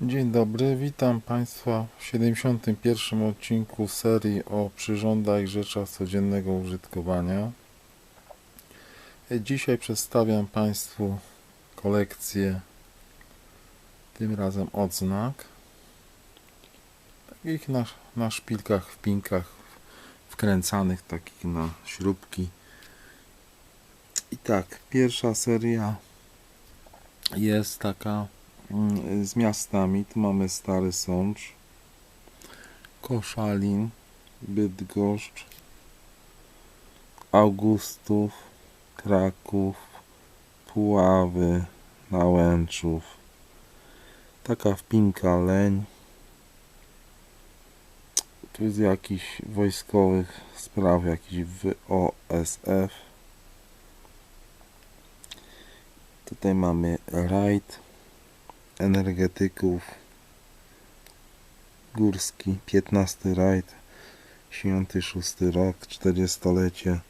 Dzień dobry, witam Państwa w 71. odcinku serii o przyrządach i rzeczach codziennego użytkowania. Dzisiaj przedstawiam Państwu kolekcję, tym razem odznak, takich na, na szpilkach, wpinkach wkręcanych, takich na śrubki. I tak, pierwsza seria jest taka z miastami. Tu mamy Stary Sącz, Koszalin, Bydgoszcz, Augustów, Kraków, Puławy, Nałęczów. Taka wpinka Leń. Tu jest jakiś wojskowych spraw, jakiś WOSF. Tutaj mamy rajd energetyków górski 15 rajd 76 rok 40-lecie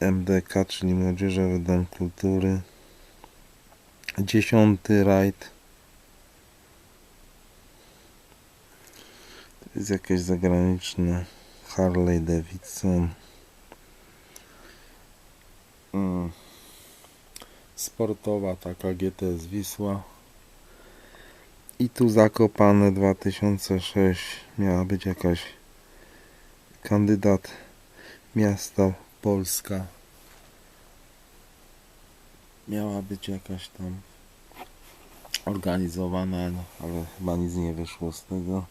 MDK czyli Młodzieżowy Dom Kultury. 10 rajd. To jest jakieś zagraniczne. Harley Davidson. Mm. sportowa taka GTS Wisła i tu Zakopane 2006 miała być jakaś kandydat miasta Polska. Miała być jakaś tam organizowana, no, ale chyba nic nie wyszło z tego.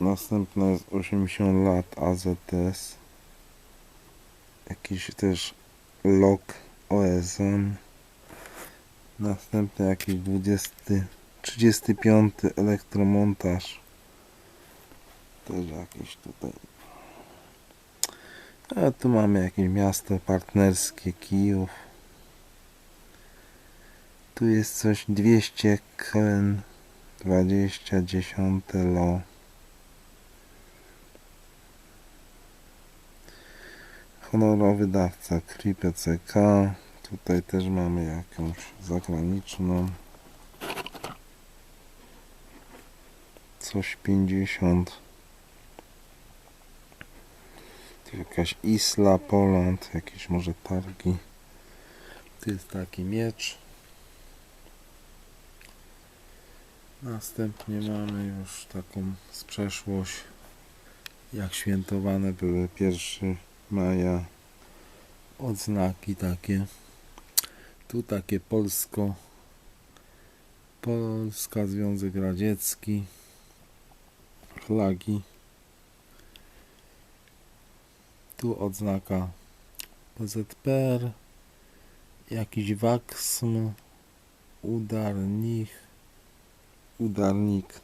Następna jest 80 lat AZS. Jakiś też lok OSM. Następny jakiś 20 35 elektromontaż. Też jakieś tutaj. A tu mamy jakieś miasto partnerskie Kijów. Tu jest coś 200 KN 20 10 LO. Honorowy dawca KRI PCK tutaj też mamy jakąś zagraniczną coś 50 tu jakaś Isla Poland jakieś może targi. Tu jest taki miecz. Następnie mamy już taką z przeszłość jak świętowane były 1 maja. Odznaki takie. Tu takie polsko Polska Związek Radziecki flagi tu odznaka PZPR jakiś waksm. Udarnik. udarnik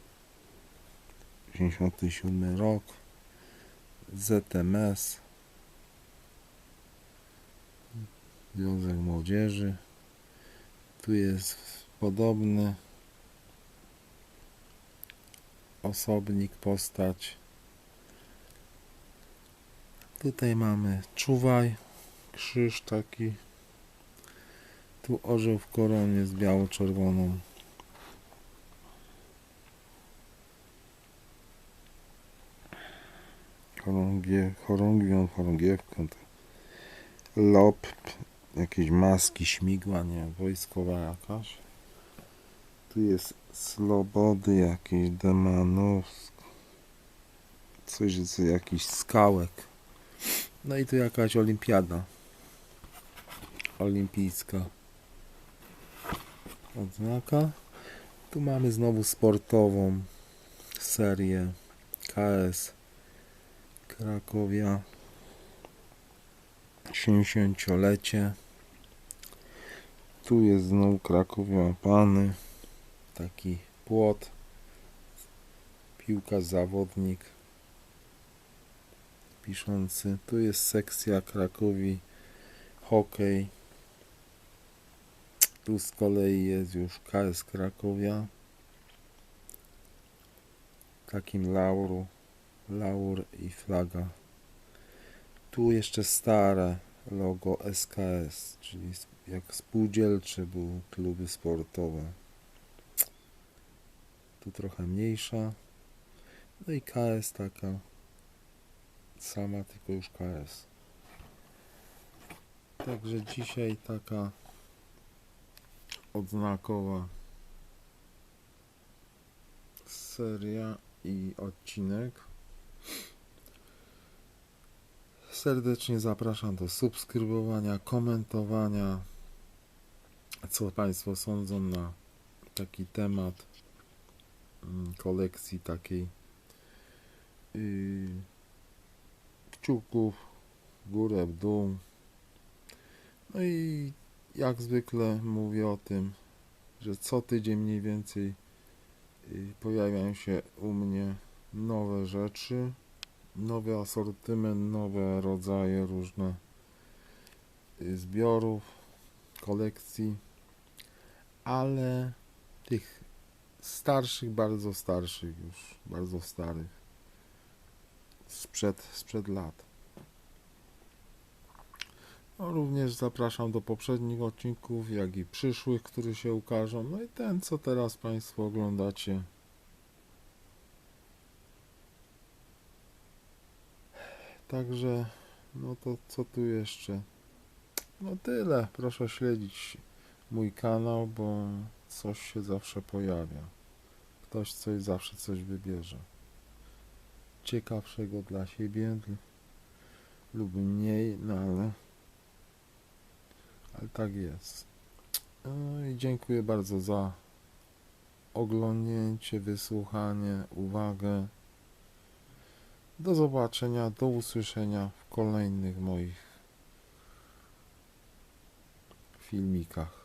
57 rok. ZMS Związek Młodzieży. Tu jest podobny osobnik, postać. Tutaj mamy czuwaj, krzyż taki. Tu orzeł w koronie z biało-czerwoną. Chorągie, chorągią, chorągiewką. Lop, jakieś maski, śmigła, nie wojskowa jakaś. Tu jest Slobody jakieś, Demanowsk. Coś z jakiś skałek. No i tu jakaś olimpiada. Olimpijska. Odznaka. Tu mamy znowu sportową serię KS Krakowia 70-lecie. Tu jest znowu Krakowia Pany taki płot piłka zawodnik piszący. Tu jest sekcja Krakowi hokej. Tu z kolei jest już KS Krakowia. Takim lauru laur i flaga. Tu jeszcze stare logo SKS czyli jak spółdzielcze były kluby sportowe tu trochę mniejsza. No i KS taka sama, tylko już KS. Także dzisiaj taka odznakowa seria i odcinek. Serdecznie zapraszam do subskrybowania, komentowania. Co Państwo sądzą na taki temat kolekcji takiej yy, kciuków górę, w dół. No i jak zwykle mówię o tym, że co tydzień mniej więcej yy, pojawiają się u mnie nowe rzeczy, nowy asortyment, nowe rodzaje różne yy, zbiorów, kolekcji, ale tych starszych, bardzo starszych już, bardzo starych, sprzed, sprzed lat. No, również zapraszam do poprzednich odcinków, jak i przyszłych, które się ukażą. No i ten, co teraz Państwo oglądacie. Także, no to co tu jeszcze? No tyle. Proszę śledzić mój kanał, bo coś się zawsze pojawia. Ktoś coś zawsze coś wybierze. Ciekawszego dla siebie lub mniej, no ale ale tak jest. No i dziękuję bardzo za oglądnięcie, wysłuchanie, uwagę. Do zobaczenia, do usłyszenia w kolejnych moich filmikach.